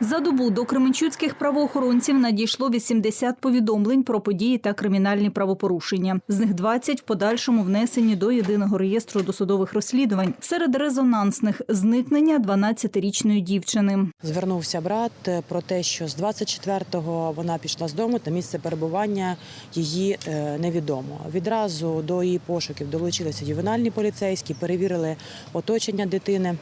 За добу до кременчуцьких правоохоронців надійшло 80 повідомлень про події та кримінальні правопорушення. З них 20 в подальшому внесені до єдиного реєстру досудових розслідувань. Серед резонансних зникнення 12-річної дівчини. Звернувся брат е, про те, що з 24-го вона пішла з дому та місце перебування її е, невідомо. Відразу до її пошуків долучилися ювенальні поліцейські, перевірили оточення дитини.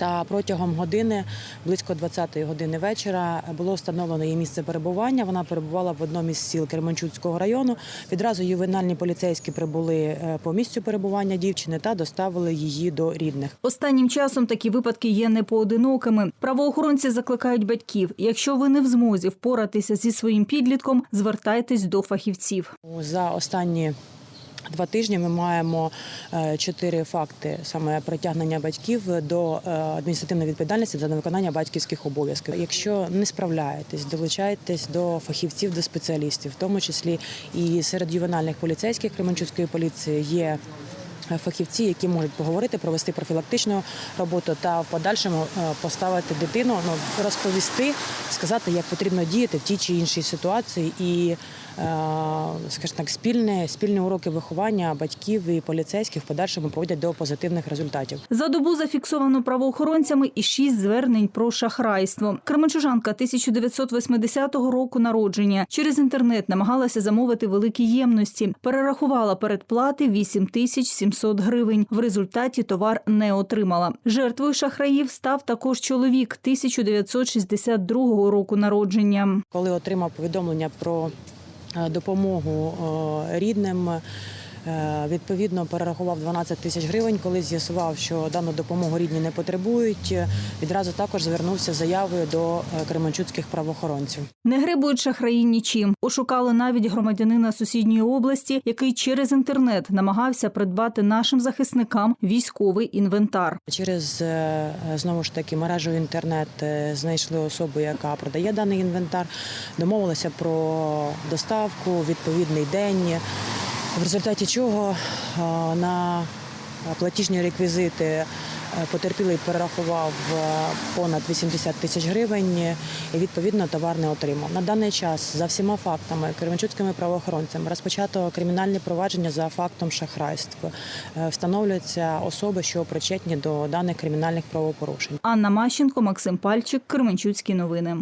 Та протягом години, близько 20-ї години вечора, було встановлено її місце перебування. Вона перебувала в одному із сіл Кременчуцького району. Відразу ювенальні поліцейські прибули е, по місцю перебування дівчини та доставили її до рідних. Останнім часом такі випадки є непоодинокими. Правоохоронці закликають батьків: якщо ви не в змозі впоратися зі своїм підлітком, звертайтесь до фахівців. За останні два тижні ми маємо е, чотири факти саме притягнення батьків до е, адміністративної відповідальності за невиконання батьківських обов'язків. Якщо не справляєтесь, долучайтесь до фахівців, до спеціалістів, в тому числі і серед ювенальних поліцейських Кременчуцької поліції є. Фахівці, які можуть поговорити, провести профілактичну роботу та в подальшому е, поставити дитину, ну розповісти, сказати, як потрібно діяти в тій чи іншій ситуації, і е, скажімо так, спільне спільні уроки виховання батьків і поліцейських в подальшому проводять до позитивних результатів. За добу зафіксовано правоохоронцями і шість звернень про шахрайство. Кременчужанка 1980 року народження через інтернет намагалася замовити великі ємності. Перерахувала передплати 8 тисяч 700 гривень. В результаті товар не отримала. Жертвою шахраїв став також чоловік 1962 року народження. Коли отримав повідомлення про е, допомогу е, рідним. Е, Відповідно, перерахував 12 тисяч гривень. Коли з'ясував, що дану допомогу рідні не потребують, е, відразу також звернувся з заявою до е, кременчуцьких правоохоронців. Не грибують шахраї нічим. Ошукали навіть громадянина сусідньої області, який через інтернет намагався придбати нашим захисникам військовий інвентар. Через знову ж таки мережу інтернет знайшли особу, яка продає даний інвентар, домовилися про доставку, відповідний день. В результаті чого на платіжні реквізити е, потерпілий перерахував е, понад 80 тисяч гривень і відповідно товар не отримав. На даний час за всіма фактами кременчуцькими правоохоронцями розпочато кримінальне провадження за фактом шахрайства. Е, Встановлюються особи, що причетні до даних кримінальних правопорушень. Анна Мащенко, Максим Пальчик, Кременчуцькі новини.